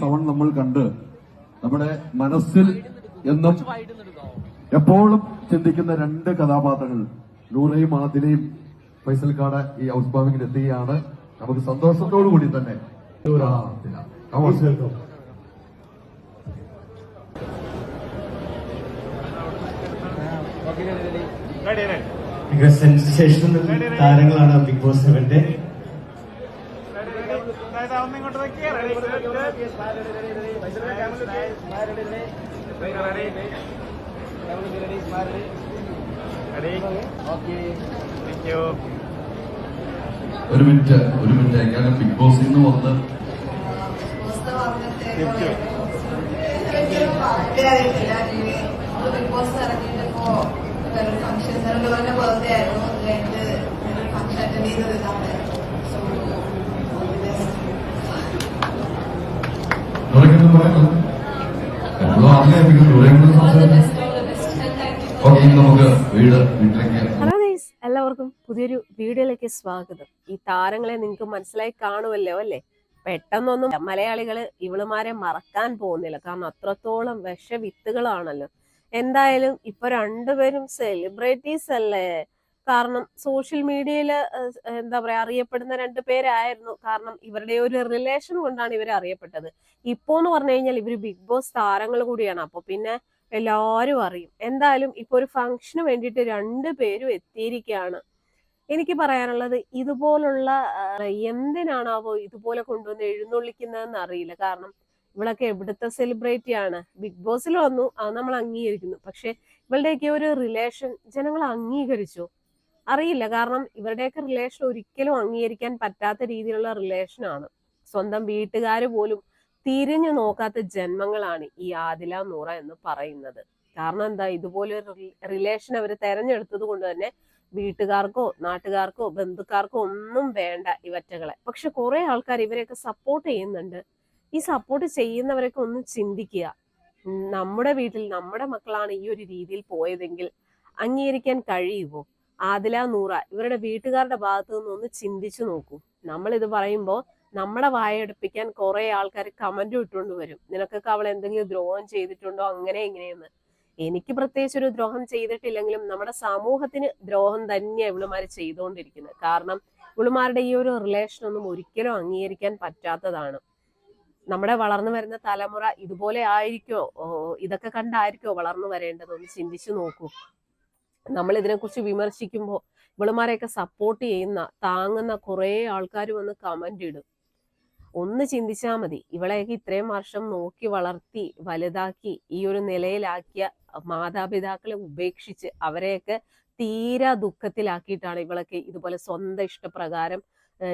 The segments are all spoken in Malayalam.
സവൺ നമ്മൾ കണ്ട് നമ്മുടെ മനസ്സിൽ എന്നും എപ്പോഴും ചിന്തിക്കുന്ന രണ്ട് കഥാപാത്രങ്ങൾ നൂറയും ആദിലയും ഫൈസൽക്കാട് ഈ ഹൗസ് ബാമിങ്ങിൽ എത്തുകയാണ്. നമുക്ക് സന്തോഷത്തോടു കൂടി തന്നെ സെൻസേഷണൽ താരങ്ങളാണ് ബിഗ് ബോസ് സെവന്റെ ഒന്നിങ്ങോട്ട് ഇങ്ങോട്ട് ഒരു മിനിറ്റ് ഒരു മിനിറ്റ് ഞാൻ ബിഗ് ബോസിൽ നിന്ന് വന്ന് ബിഗ് ബോസ് ഇറങ്ങിയിട്ടിപ്പോ ഫംഗ്ഷൻ ബർത്ത്ഡേ ആയിരുന്നു ഫംഗ്ഷൻ അറ്റൻഡ് ചെയ്തത് നൂറയ്ക്കെന്ന് പറയുന്നത് നമ്മൾ നമുക്ക് വീട് വീട്ടിലേക്ക് എല്ലാവർക്കും പുതിയൊരു വീഡിയോയിലേക്ക് സ്വാഗതം. ഈ താരങ്ങളെ നിങ്ങൾക്ക് മനസ്സിലായി കാണുമല്ലോ അല്ലേ? പെട്ടെന്നൊന്നും മലയാളികൾ ഇവളുമാരെ മറക്കാൻ പോകുന്നില്ല. കാരണം അത്രത്തോളം വിഷവിത്തുകളാണല്ലോ. എന്തായാലും ഇപ്പൊ രണ്ടുപേരും സെലിബ്രിറ്റീസ് അല്ലേ? കാരണം സോഷ്യൽ മീഡിയയിൽ എന്താ പറയാ അറിയപ്പെടുന്ന രണ്ടു പേരായിരുന്നു. കാരണം ഇവരുടെ ഒരു റിലേഷൻ കൊണ്ടാണ് ഇവർ അറിയപ്പെട്ടത്. ഇപ്പോ എന്ന് പറഞ്ഞു കഴിഞ്ഞാൽ ഇവർ ബിഗ് ബോസ് താരങ്ങൾ കൂടിയാണ്. അപ്പൊ പിന്നെ എല്ലാവരും അറിയും. എന്തായാലും ഇപ്പൊ ഒരു ഫംഗ്ഷന് വേണ്ടിയിട്ട് രണ്ടു പേരും എത്തിയിരിക്കുകയാണ് എനിക്ക് പറയാനുള്ളത് ഇതുപോലുള്ള എന്തിനാണ് എന്തിനാണാവോ ഇതുപോലെ കൊണ്ടുവന്ന് എഴുന്നള്ളിക്കുന്നതെന്ന് അറിയില്ല. കാരണം ഇവളൊക്കെ എവിടുത്തെ സെലിബ്രിറ്റി ആണ്. ബിഗ് ബോസിൽ വന്നു അത് നമ്മൾ അംഗീകരിക്കുന്നു. പക്ഷെ ഇവളുടെയൊക്കെ ഒരു റിലേഷൻ ജനങ്ങൾ അംഗീകരിച്ചു. അറിയില്ല. കാരണം ഇവരുടെയൊക്കെ റിലേഷൻ ഒരിക്കലും അംഗീകരിക്കാൻ പറ്റാത്ത രീതിയിലുള്ള റിലേഷനാണ് സ്വന്തം വീട്ടുകാർ പോലും തിരിഞ്ഞു നോക്കാത്ത ജന്മങ്ങളാണ് ഈ ആദില നൂറ എന്ന് പറയുന്നത്. കാരണം എന്താ? ഇതുപോലൊരു റിലേഷൻ അവർ തെരഞ്ഞെടുത്തത് കൊണ്ട് തന്നെ വീട്ടുകാർക്കോ നാട്ടുകാർക്കോ ബന്ധുക്കാർക്കോ ഒന്നും വേണ്ട ഇവറ്റകളെ പക്ഷെ കുറെ ആൾക്കാർ ഇവരെയൊക്കെ സപ്പോർട്ട് ചെയ്യുന്നുണ്ട്. ഈ സപ്പോർട്ട് ചെയ്യുന്നവരൊക്കെ ഒന്ന് ചിന്തിക്കുക. നമ്മുടെ വീട്ടിൽ നമ്മുടെ മക്കളാണ് ഈ ഒരു രീതിയിൽ പോയതെങ്കിൽ അംഗീകരിക്കാൻ കഴിയുമോ? ആദില നൂറ ഇവരുടെ വീട്ടുകാരുടെ ഭാഗത്തു നിന്ന് ഒന്ന് ചിന്തിച്ചു നോക്കൂ. നമ്മൾ ഇത് പറയുമ്പോൾ നമ്മുടെ വായടുപ്പിക്കാൻ കുറെ ആൾക്കാർ കമന്റ് ഇട്ടുകൊണ്ട് വരും. നിനക്കൊക്കെ അവൾ എന്തെങ്കിലും ദ്രോഹം ചെയ്തിട്ടുണ്ടോ? അങ്ങനെ ഇങ്ങനെയെന്ന്. എനിക്ക് പ്രത്യേകിച്ച് ഒരു ദ്രോഹം ചെയ്തിട്ടില്ലെങ്കിലും നമ്മുടെ സമൂഹത്തിന് ദ്രോഹം തന്നെയാണ് ഇവളുമാര് ചെയ്തുകൊണ്ടിരിക്കുന്നത് കാരണം ഇവളുമാരുടെ ഈ ഒരു റിലേഷൻ ഒന്നും ഒരിക്കലും അംഗീകരിക്കാൻ പറ്റാത്തതാണ്. നമ്മുടെ വളർന്നു വരുന്ന തലമുറ ഇതുപോലെ ആയിരിക്കോ? ഇതൊക്കെ കണ്ടായിരിക്കോ വളർന്നു വരേണ്ടത്? ഒന്ന് ചിന്തിച്ചു നോക്കൂ. നമ്മൾ ഇതിനെക്കുറിച്ച് വിമർശിക്കുമ്പോൾ ഇവളുമാരെയൊക്കെ സപ്പോർട്ട് ചെയ്യുന്ന താങ്ങുന്ന കുറേ ആൾക്കാർ വന്ന് കമന്റ് ഇടും. ഒന്ന് ചിന്തിച്ചാൽ മതി. ഇവളെയൊക്കെ ഇത്രയും വർഷം നോക്കി വളർത്തി വലുതാക്കി ഈ ഒരു നിലയിലാക്കിയ മാതാപിതാക്കളെ ഉപേക്ഷിച്ച് അവരെയൊക്കെ തീരാ ദുഃഖത്തിലാക്കിയിട്ടാണ് ഇവളൊക്കെ ഇതുപോലെ സ്വന്തം ഇഷ്ടപ്രകാരം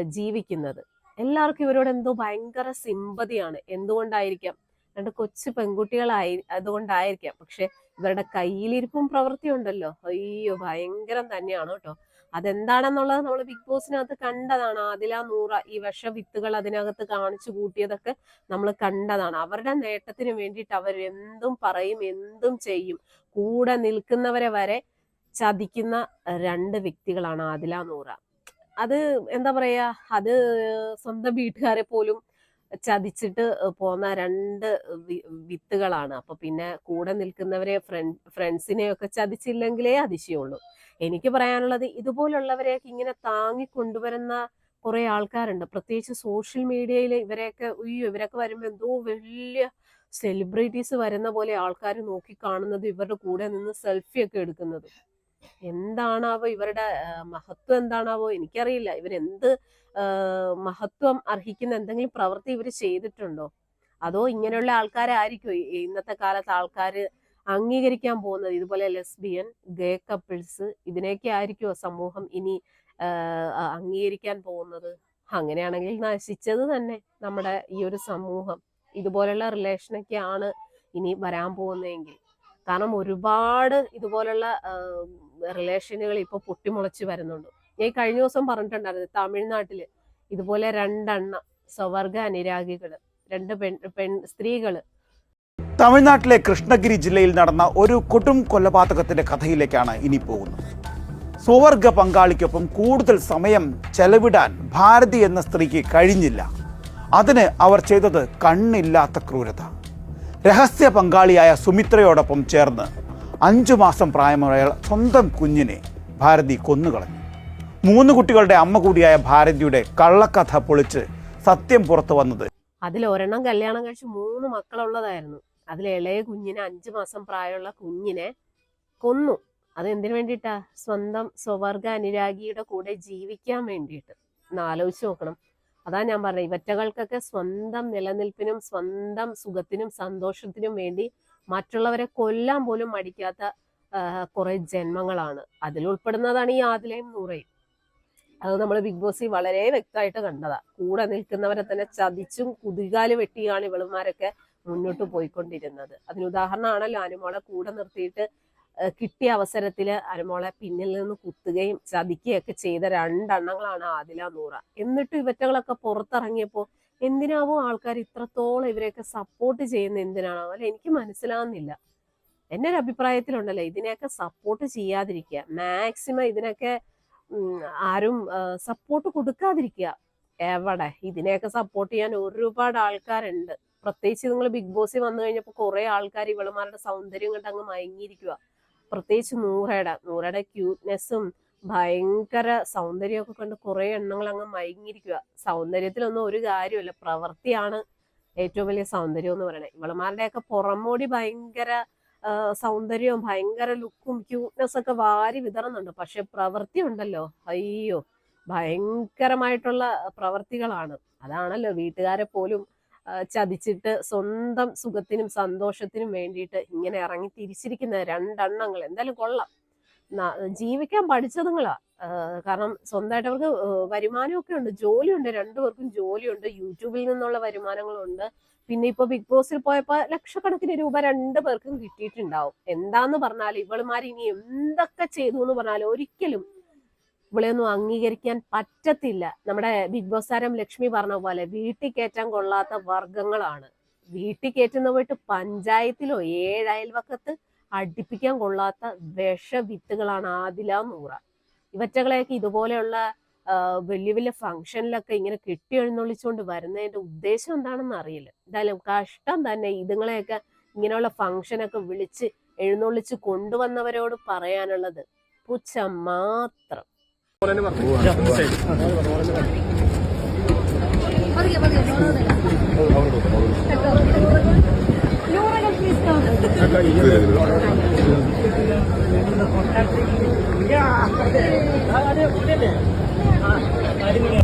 ജീവിക്കുന്നത്. എല്ലാവർക്കും ഇവരോട് എന്തോ ഭയങ്കര സിമ്പതിയാണ് എന്തുകൊണ്ടായിരിക്കാം? രണ്ട് കൊച്ചു പെൺകുട്ടികളായി അതുകൊണ്ടായിരിക്കാം. പക്ഷെ ഇവരുടെ കയ്യിലിരിപ്പും പ്രവൃത്തിയും ഉണ്ടല്ലോ. അയ്യോ ഭയങ്കരം തന്നെയാണ് കേട്ടോ. അതെന്താണെന്നുള്ളത് നമ്മൾ ബിഗ് ബോസിനകത്ത് കണ്ടതാണ്. ആദില നൂറ ഈ വിഷവിത്തുകൾ അതിനകത്ത് കാണിച്ചു കൂട്ടിയതൊക്കെ നമ്മൾ കണ്ടതാണ്. അവരുടെ നേട്ടത്തിന് വേണ്ടിയിട്ട് അവർ എന്തും പറയും എന്തും ചെയ്യും. കൂടെ നിൽക്കുന്നവരെ വരെ ചതിക്കുന്ന രണ്ട് വ്യക്തികളാണ് ആദില നൂറ. അത് എന്താ പറയാ? അത് സ്വന്തം വീട്ടുകാരെ പോലും ചതിച്ചിട്ട് പോന്ന രണ്ട് വിത്തുകളാണ്. അപ്പൊ പിന്നെ കൂടെ നിൽക്കുന്നവരെ ഫ്രണ്ട് ഫ്രണ്ട്സിനെയൊക്കെ ചതിച്ചില്ലെങ്കിലേ അതിശയമുള്ളൂ. എനിക്ക് പറയാനുള്ളത് ഇതുപോലുള്ളവരെയൊക്കെ ഇങ്ങനെ താങ്ങി കൊണ്ടുവരുന്ന കുറെ ആൾക്കാരുണ്ട്. പ്രത്യേകിച്ച് സോഷ്യൽ മീഡിയയിൽ ഇവരെയൊക്കെ ഉയ്യോ ഇവരൊക്കെ വരുമ്പോൾ എന്തോ വലിയ സെലിബ്രിറ്റീസ് വരുന്ന പോലെ ആൾക്കാർ നോക്കി കാണുന്നത് ഇവരുടെ കൂടെ നിന്ന് സെൽഫി ഒക്കെ എടുക്കുന്നത്. എന്താണാവോ ഇവരുടെ മഹത്വം എന്താണാവോ എനിക്കറിയില്ല. ഇവരെന്ത് മഹത്വം അർഹിക്കുന്ന എന്തെങ്കിലും പ്രവൃത്തി ഇവർ ചെയ്തിട്ടുണ്ടോ? അതോ ഇങ്ങനെയുള്ള ആൾക്കാരായിരിക്കും ഇന്നത്തെ കാലത്ത് ആൾക്കാർ അംഗീകരിക്കാൻ പോകുന്നത് ഇതുപോലെ ലെസ്ബിയൻ ഗേ കപ്പിൾസ് ഇതിനെയൊക്കെ ആയിരിക്കുമോ സമൂഹം ഇനി അംഗീകരിക്കാൻ പോകുന്നത്? അങ്ങനെയാണെങ്കിൽ നശിച്ചത് തന്നെ നമ്മുടെ ഈ ഒരു സമൂഹം. ഇതുപോലുള്ള റിലേഷനൊക്കെയാണ് ഇനി വരാൻ പോകുന്നതെങ്കിൽ. കാരണം ഒരുപാട് ഇതുപോലുള്ള റിലേഷനുകൾ ഇപ്പൊ പൊട്ടിമുളച്ച് വരുന്നുണ്ട്. ഞാൻ കഴിഞ്ഞ ദിവസം പറഞ്ഞിട്ടുണ്ടായിരുന്നു തമിഴ്നാട്ടിൽ ഇതുപോലെ രണ്ടെണ്ണം സ്വവർഗ അനുരാഗികൾ രണ്ട് പെൺ പെൺ സ്ത്രീകൾ. തമിഴ്നാട്ടിലെ കൃഷ്ണഗിരി ജില്ലയിൽ നടന്ന ഒരു കൊടും കൊലപാതകത്തിന്റെ കഥയിലേക്കാണ് ഇനി പോകുന്നത്. സ്വവർഗ പങ്കാളിക്കൊപ്പം കൂടുതൽ സമയം ചെലവിടാൻ ഭാരതി എന്ന സ്ത്രീക്ക് കഴിഞ്ഞില്ല. അതിന് അവർ ചെയ്തത് കണ്ണില്ലാത്ത ക്രൂരത. രഹസ്യ പങ്കാളിയായ സുമിത്രയോടൊപ്പം ചേർന്ന് അഞ്ചു മാസം പ്രായമായ സ്വന്തം കുഞ്ഞിനെ ഭാരതി കൊന്നുകളഞ്ഞു. മൂന്ന് കുട്ടികളുടെ അമ്മ കൂടിയായ ഭാരതിയുടെ കള്ളക്കഥ പൊളിച്ച് സത്യം പുറത്തു വന്നത്. അതിൽ ഒരെണ്ണം കല്യാണം കഴിച്ച് മൂന്ന് മക്കളുള്ളതായിരുന്നു. അതിൽ ഇളയ കുഞ്ഞിനെ അഞ്ചു മാസം പ്രായമുള്ള കുഞ്ഞിനെ കൊന്നു. അത് എന്തിനു വേണ്ടിയിട്ടാ? സ്വന്തം സ്വവർഗ അനുരാഗിയുടെ കൂടെ ജീവിക്കാൻ വേണ്ടിയിട്ട്. ആലോചിച്ച് നോക്കണം. അതാ ഞാൻ പറഞ്ഞത് ഇവറ്റകൾക്കൊക്കെ സ്വന്തം നിലനിൽപ്പിനും സ്വന്തം സുഖത്തിനും സന്തോഷത്തിനും വേണ്ടി മറ്റുള്ളവരെ കൊല്ലാൻ പോലും മടിക്കാത്ത കുറെ ജന്മങ്ങളാണ്. അതിലുൾപ്പെടുന്നതാണ് ഈ ആദിലയും നൂറയും. അത് നമ്മൾ ബിഗ് ബോസിൽ വളരെ വ്യക്തമായിട്ട് കണ്ടതാ. കൂടെ നിൽക്കുന്നവരെ തന്നെ ചതിച്ചും കുതികാൽ വെട്ടിയാണ് ഇവളുമാരൊക്കെ മുന്നോട്ട് പോയിക്കൊണ്ടിരുന്നത്. അതിന് ഉദാഹരണമാണല്ലോ അനുമോളെ കൂടെ നിർത്തിയിട്ട് കിട്ടിയ അവസരത്തിൽ അരമോളെ പിന്നിൽ നിന്ന് കുത്തുകയും ചതിക്കുകയൊക്കെ ചെയ്ത രണ്ടെണ്ണങ്ങളാണ് ആദില നൂറ. എന്നിട്ട് ഇവറ്റകളൊക്കെ പുറത്തിറങ്ങിയപ്പോൾ എന്തിനാവും ആൾക്കാർ ഇത്രത്തോളം ഇവരെയൊക്കെ സപ്പോർട്ട് ചെയ്യുന്ന എന്തിനാണോ? അല്ലെ എനിക്ക് മനസ്സിലാവുന്നില്ല. എന്റെ ഒരു അഭിപ്രായത്തിലുണ്ടല്ലോ ഇതിനെയൊക്കെ സപ്പോർട്ട് ചെയ്യാതിരിക്കുക. മാക്സിമം ഇതിനൊക്കെ ആരും സപ്പോർട്ട് കൊടുക്കാതിരിക്കുക. എവിടെ? ഇതിനെയൊക്കെ സപ്പോർട്ട് ചെയ്യാൻ ഒരുപാട് ആൾക്കാരുണ്ട്. പ്രത്യേകിച്ച് നിങ്ങൾ ബിഗ് ബോസിൽ വന്നു കഴിഞ്ഞപ്പോൾ കുറെ ആൾക്കാർ ഇവളുമാരുടെ സൗന്ദര്യം കണ്ട് അങ്ങ് മയങ്ങിയിരിക്കുക പ്രത്യേകിച്ച് നൂറയുടെ നൂറയുടെ ക്യൂട്ട്നെസ്സും ഭയങ്കര സൗന്ദര്യമൊക്കെ കണ്ട് കുറെ എണ്ണങ്ങൾ അങ്ങ് മയങ്ങിയിരിക്കുക സൗന്ദര്യത്തിലൊന്നും ഒരു കാര്യമില്ല പ്രവൃത്തിയാണ് ഏറ്റവും വലിയ സൗന്ദര്യം എന്ന് പറയുന്നത്. ഇവളുമാരുടെയൊക്കെ പുറമോടി ഭയങ്കര സൗന്ദര്യവും ഭയങ്കര ലുക്കും ക്യൂട്ട്നെസ് ഒക്കെ വാരി വിതറുന്നുണ്ട്. പക്ഷെ പ്രവൃത്തി ഉണ്ടല്ലോ അയ്യോ ഭയങ്കരമായിട്ടുള്ള പ്രവർത്തികളാണ് അതാണല്ലോ വീട്ടുകാരെ പോലും ചതിച്ചിട്ട് സ്വന്തം സുഖത്തിനും സന്തോഷത്തിനും വേണ്ടിയിട്ട് ഇങ്ങനെ ഇറങ്ങി തിരിച്ചിരിക്കുന്ന രണ്ടെണ്ണങ്ങൾ. എന്തായാലും കൊള്ളാം. ജീവിക്കാൻ പഠിച്ചതുങ്ങളാ. കാരണം സ്വന്തമായിട്ട് അവർക്ക് വരുമാനമൊക്കെ ഉണ്ട്. ജോലിയുണ്ട്. രണ്ടുപേർക്കും ജോലിയുണ്ട്. യൂട്യൂബിൽ നിന്നുള്ള വരുമാനങ്ങളുണ്ട്. പിന്നെ ഇപ്പൊ ബിഗ് ബോസിൽ പോയപ്പോ ലക്ഷക്കണക്കിന് രൂപ രണ്ടു പേർക്കും കിട്ടിയിട്ടുണ്ടാവും. എന്താന്ന് പറഞ്ഞാൽ ഇവളുമാർ ഇനി എന്തൊക്കെ ചെയ്തു എന്ന് പറഞ്ഞാൽ ഒരിക്കലും ഇവളെയൊന്നും അംഗീകരിക്കാൻ പറ്റത്തില്ല. നമ്മുടെ ബിഗ് ബോസ് താരം ലക്ഷ്മി പറഞ്ഞ പോലെ വീട്ടിൽ കയറ്റാൻ കൊള്ളാത്ത വർഗങ്ങളാണ് വീട്ടിൽ കയറ്റുന്ന പോയിട്ട് പഞ്ചായത്തിലോ ഏഴ് അടിപ്പിക്കാൻ അടുപ്പിക്കാൻ കൊള്ളാത്ത വിഷവിത്തുകളാണ് ആദില നൂറ. ഇവറ്റകളെയൊക്കെ ഇതുപോലെയുള്ള വലിയ വലിയ ഫംഗ്ഷനിലൊക്കെ ഇങ്ങനെ കെട്ടി എഴുന്നള്ളിച്ചുകൊണ്ട് വരുന്നതിന്റെ ഉദ്ദേശം എന്താണെന്ന് അറിയില്ല. എന്തായാലും കഷ്ടം തന്നെ ഇതുങ്ങളെയൊക്കെ ഇങ്ങനെയുള്ള ഫംഗ്ഷനൊക്കെ വിളിച്ച് എഴുന്നള്ളിച്ച് കൊണ്ടുവന്നവരോട് പറയാനുള്ളത് പുച്ഛം മാത്രം. അതെ